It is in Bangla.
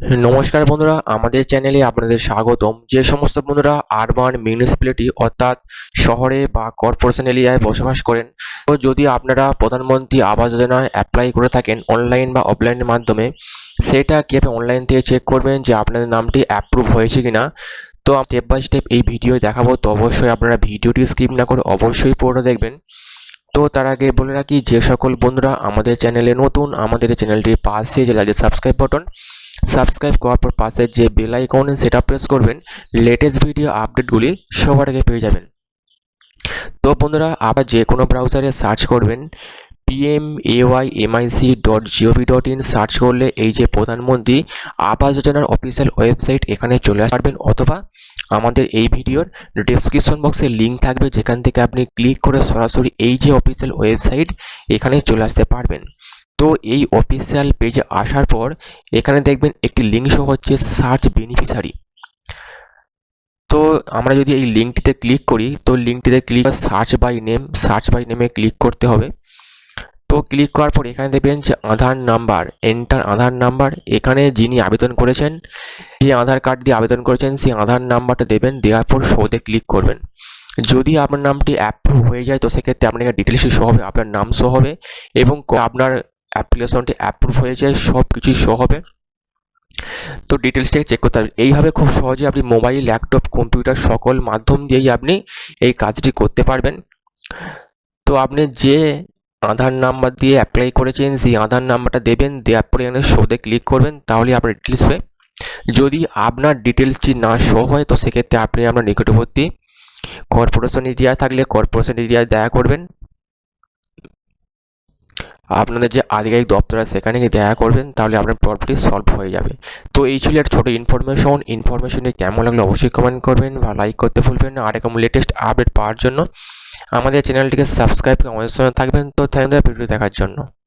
নমস্কার বন্ধুরা, আমাদের চ্যানেলে আপনাদের স্বাগতম। যে সমস্ত বন্ধুরা আরবান মিউনিসিপ্যালিটি অর্থাৎ শহরে বা কর্পোরেশন এরিয়ায় বসবাস করেন, তো যদি আপনারা প্রধানমন্ত্রী আবাস যোজনায় অ্যাপ্লাই করে থাকেন অনলাইন বা অফলাইনের মাধ্যমে, সেটা কীভাবে অনলাইন থেকে চেক করবেন, যে আপনাদের নামটি অ্যাপ্রুভ হয়েছে কিনা, তো স্টেপ বাই স্টেপ এই ভিডিও দেখাবো। তো অবশ্যই আপনারা ভিডিওটি স্কিপ না করে অবশ্যই পুরোটা দেখবেন। তো তার আগে বলে রাখি, যে সকল বন্ধুরা আমাদের চ্যানেলে নতুন, আমাদের চ্যানেলটির পাশে যে লাগে সাবস্ক্রাইব বাটন সাবস্ক্রাইব করার পর পাশে যে বেল আইকন সেটা প্রেস করবেন। লেটেস্ট ভিডিও আপডেটগুলি সবার আগে পেয়ে যাবেন। তো বন্ধুরা, আবার যে কোনো ব্রাউজারে সার্চ করবেন। PM AY MIC dot GOV dot in search করলে এই যে প্রধানমন্ত্রী আবাস যোজনার অফিসিয়াল ওয়েবসাইট এখানে চলে আসতে পারবেন অথবা আমাদের এই ভিডিওর ডিসক্রিপশন বক্সে লিঙ্ক থাকবে, যেখান থেকে আপনি ক্লিক করে সরাসরি এই যে অফিসিয়াল ওয়েবসাইট এখানে চলে আসতে পারবেন। তো এই অফিসিয়াল পেজে আসার পর এখানে দেখবেন একটি লিঙ্ক শো হচ্ছে সার্চ বেনিফিশিয়ারি তো আমরা যদি এই লিঙ্কটিতে ক্লিক করি, তো লিঙ্কটিতে click search by name search by নেমে ক্লিক করতে হবে। তো ক্লিক করার পর এখানে দেখবেন যে Aadhaar number enter Aadhaar number এখানে যিনি আবেদন করেছেন, যে আধার কার্ড দিয়ে আবেদন করেছেন, সেই আধার নাম্বারটা দেবেন, দেওয়ার পর শোতে ক্লিক করবেন। যদি আপনার নামটি অ্যাপ্রুভ হয়ে যায়, তো সেক্ষেত্রে আপনার এখানে ডিটেলসই শো হবে, আপনার নাম শো হবে, এবং আপনার অ্যাপ্লিকেশনটি অ্যাপ্রুভ হয়ে যায় সব কিছুই শো হবে। তো ডিটেলসটাকে চেক করতে হবে। এইভাবে খুব সহজে আপনি মোবাইল ল্যাপটপ কম্পিউটার সকল মাধ্যম দিয়েই আপনি এই কাজটি করতে পারবেন। তো আপনি যে আধার নাম্বার দিয়ে অ্যাপ্লাই করেছেন, সেই আধার নাম্বারটা দেবেন, দেওয়ার পরে এখানে শোতে ক্লিক করবেন তাহলে আপনার ডিটেলস হবে। যদি আপনার ডিটেলসটি না শো হয়, তো সেক্ষেত্রে আপনি আপনার নিকটবর্তী কর্পোরেশন এরিয়া থাকলে কর্পোরেশন এরিয়ায় দেখা করবেন। আপনাদের যে আধিকারিক দপ্তর আছে, সেখানে গিয়ে দেখা করবেন, তাহলে আপনার প্রবলেমটি সলভ হয়ে যাবে। তো এই ছিল একটা ছোটো ইনফরমেশন ইনফরমেশনে কেমন লাগল অবশ্যই কমেন্ট করবেন বা লাইক করতে ভুলবেন না। আর এরকম লেটেস্ট আপডেট পাওয়ার জন্য আমাদের চ্যানেলটিকে সাবস্ক্রাইব করে আমাদের সঙ্গে থাকবেন। তো থ্যাংক ভিডিও দেখার জন্য।